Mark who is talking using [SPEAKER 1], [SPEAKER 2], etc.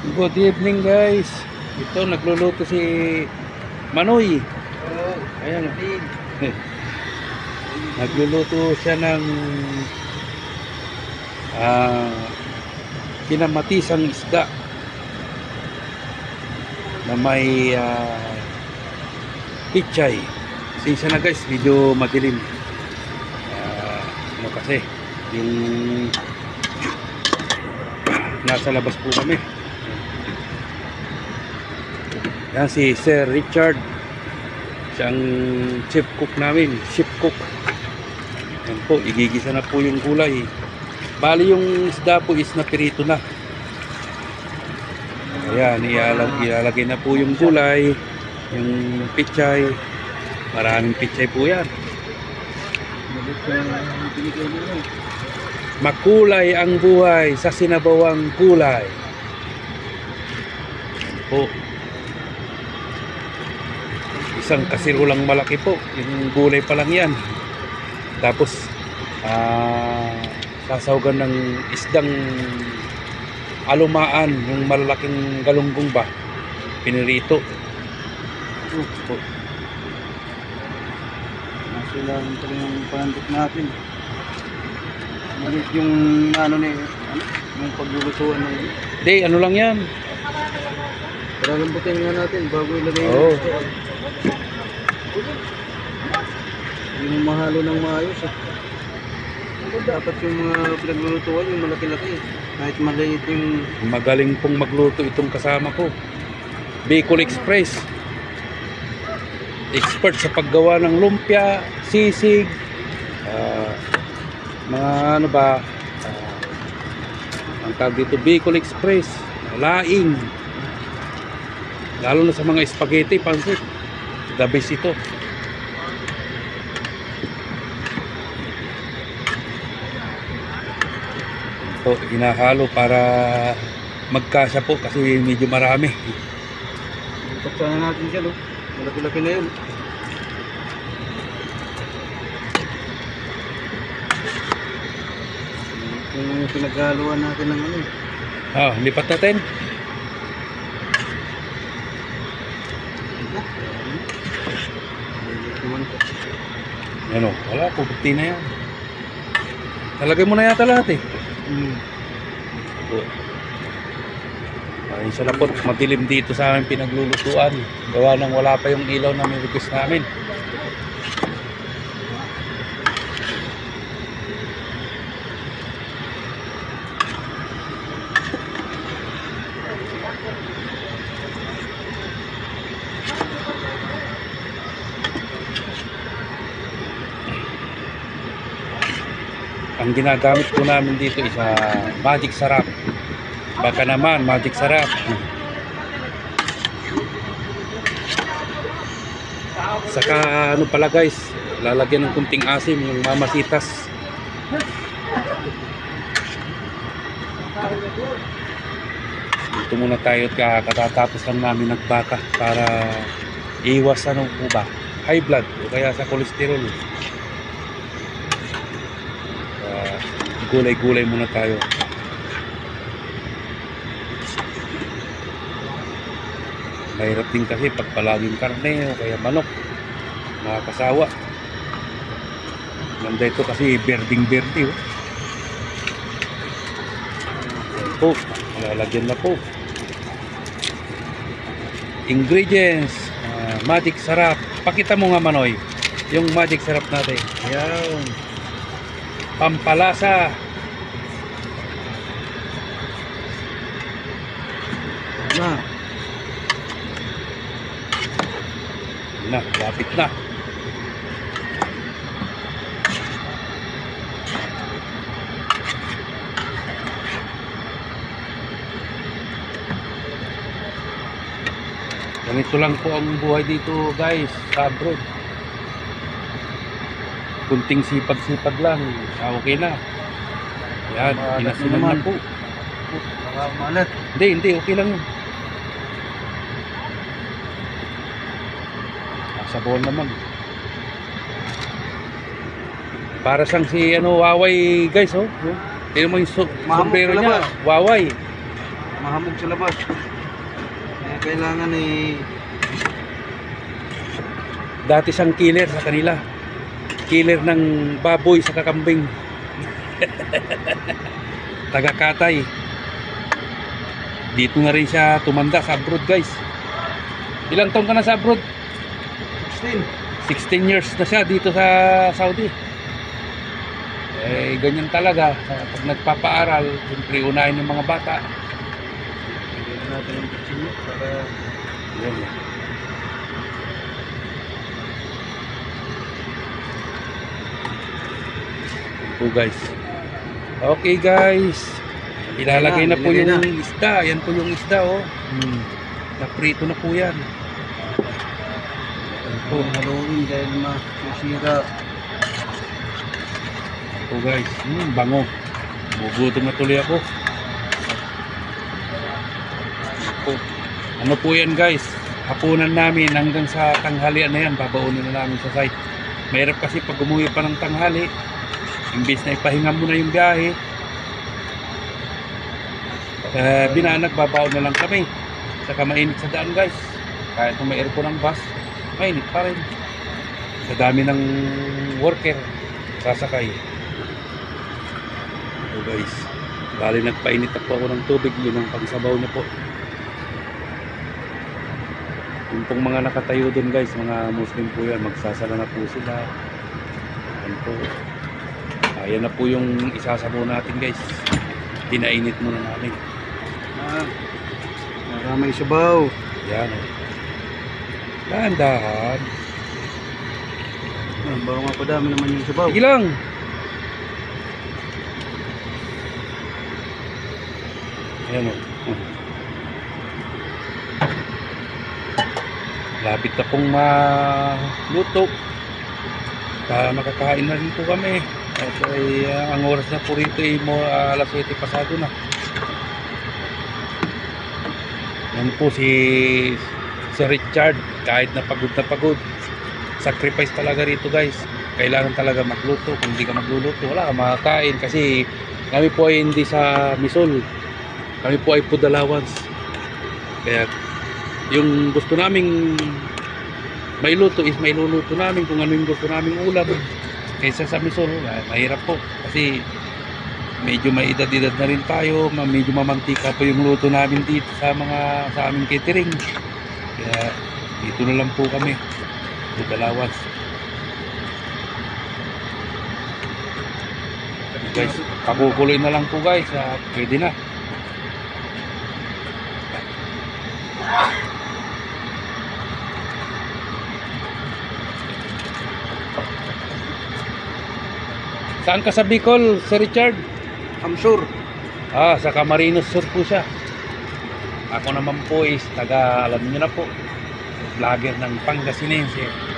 [SPEAKER 1] Good evening guys. Ito nagluluto si Manoy.
[SPEAKER 2] Oo.
[SPEAKER 1] Ayan.
[SPEAKER 2] Din.
[SPEAKER 1] Nagluluto siya ng ah kinamatisang isda na may ah, pichay. Sinsya na guys, video madilim. Ah, ano kasi, yung nasa labas po kami. Yan si Sir Richard. Siya ang chef cook namin, chef cook. Yan po, igigisa na po yung gulay. Bali yung isda po is na pirito na. Ayan, ialag, ilalagay na po yung gulay, yung pichay. Maraming pichay po yan. Makulay ang buhay sa sinabawang gulay. Yan po. Isang kasirulang malaki po. Yung gulay pa lang yan. Tapos, ah, sasawgan ng isdang alumaan, yung malalaking galunggong ba, pinirito.
[SPEAKER 2] Oh, po. Nasa lang pala yung pandit natin. Malit yung ano eh, ano, yung paglulutuan ng
[SPEAKER 1] Hindi, ano lang yan.
[SPEAKER 2] Para lambutin nga natin bago ilagay
[SPEAKER 1] Oo.
[SPEAKER 2] yung ito. Yung mahalo ng maayos eh. Dapat yung mga pinaglulutuan yung malaki-laki eh. Kahit maliit yung
[SPEAKER 1] Magaling pong magluto itong kasama ko. Bicol Express. Expert sa paggawa ng lumpia, sisig, ah, mga ano ba, ah, ang tawag dito, Bicol Express, laing. Lalo na sa mga spaghetti, pansit. The best ito. po hinahalo para magkasya po kasi medyo marami
[SPEAKER 2] Tapsanan natin dyan, oh. Malaki-laki na yun. Yung pinaghaluan natin ng ano. eh.
[SPEAKER 1] ah lipat natin
[SPEAKER 2] Maliit naman to.
[SPEAKER 1] Ano? Wala po puti na yan. Talagay mo na yata lahat eh.
[SPEAKER 2] Hmm.
[SPEAKER 1] ay isa na po madilim dito sa aming pinaglulutuan. Gawa nang wala pa yung ilaw na request namin ang ginagamit po namin dito is ah, magic sarap. Baka naman magic sarap. Saka ano pala guys lalagyan ng kunting asim yung mamasitas dito muna tayo at ka- katatapos lang namin nagbaka para iwas ano po ba high blood o kaya sa kolesterol gulay-gulay muna tayo. Mahirap din kasi pag palaging karne o kaya manok. Nakakasawa. Ganda ito kasi berding-berdi. Oh. Po. Lalagyan na po. Ingredients. ah, magic sarap. Pakita mo nga Manoy. Yung magic sarap natin. Ayan pampalasa.
[SPEAKER 2] Na.
[SPEAKER 1] Na, lapit na. Ganito lang po ang buhay dito guys sa abroad. Kunting sipag-sipag lang, ah, okay na. Yan,
[SPEAKER 2] Maalat
[SPEAKER 1] pinasinan
[SPEAKER 2] naman.
[SPEAKER 1] na po.
[SPEAKER 2] Baka malat.
[SPEAKER 1] Hindi, hindi, okay lang yun. Nasa bawal naman. Para siyang si ano, Waway guys, oh. Tingnan mo yung so-
[SPEAKER 2] Mahamog
[SPEAKER 1] sombrero
[SPEAKER 2] na
[SPEAKER 1] niya,
[SPEAKER 2] labas.
[SPEAKER 1] Waway.
[SPEAKER 2] mahamog sa labas. Kaya kailangan eh,
[SPEAKER 1] Dati siyang killer sa kanila. Killer ng baboy sa kakambing. Taga-katay. Dito na rin siya tumanda sa abroad guys. Ilang taon ka na sa abroad?
[SPEAKER 2] 16.
[SPEAKER 1] 16 years na siya dito sa Saudi. Eh, ganyan talaga. Pag nagpapaaral, siyempre unahin yung mga bata.
[SPEAKER 2] Natin yung kutsilyo para
[SPEAKER 1] Yan. Po guys. Okay guys. Ilalagay na po yung
[SPEAKER 2] na.
[SPEAKER 1] isda. Yan po yung isda oh. Hmm. Naprito na po yan. Yan po.
[SPEAKER 2] haluin dahil masisira.
[SPEAKER 1] Po guys. Hmm, bango. Bugutom na tuloy ako. Po. Ano po yan guys? Hapunan namin hanggang sa tanghalian na yan. Babaunin na namin sa site. Mahirap kasi pag umuwi pa ng tanghali, imbis na ipahinga mo na yung biyahe, eh, binanag, babaon na lang kami. Saka mainit sa daan guys. Kahit kung may aircon ang bus, mainit pa rin. Sa dami ng worker, sasakay. So guys, bali nagpainit na po ako ng tubig, yun ang pangsabaw niya po. Yung pong mga nakatayo doon guys, mga Muslim po yan, magsasala na po sila. Ayan po. Ayan na po yung isasabaw natin guys. Pinainit muna namin.
[SPEAKER 2] Ah, para may sabaw.
[SPEAKER 1] Yan. oh. Dahan-dahan.
[SPEAKER 2] Ah, bawa nga pa dami naman yung sabaw.
[SPEAKER 1] Sige lang. Ayan o. Lapit na pong maluto. Para makakain na rin po kami. At ay, ah, ang oras na po rito ay mo, ah, alas 7 pasado na. Yan po si si Richard kahit na pagod na pagod sacrifice talaga rito guys. Kailangan talaga magluto. Kung hindi ka magluluto wala ka makakain kasi kami po ay hindi sa misol. Kami po ay allowance kaya yung gusto naming mailuto is mailuluto namin kung ano yung gusto naming ulam kaysa sa misol ah, mahirap po. Kasi medyo may edad-edad na rin tayo medyo mamantika pa yung luto namin dito sa mga sa aming catering. Kaya dito na lang po kami food allowance guys pakukuloy na lang po guys ah, pwede na Saan ka sa Bicol, Sir Richard?
[SPEAKER 2] I'm sure.
[SPEAKER 1] Ah, sa Camarines Sur po siya. Ako naman po is taga, alam niyo na po, vlogger ng Pangasinense.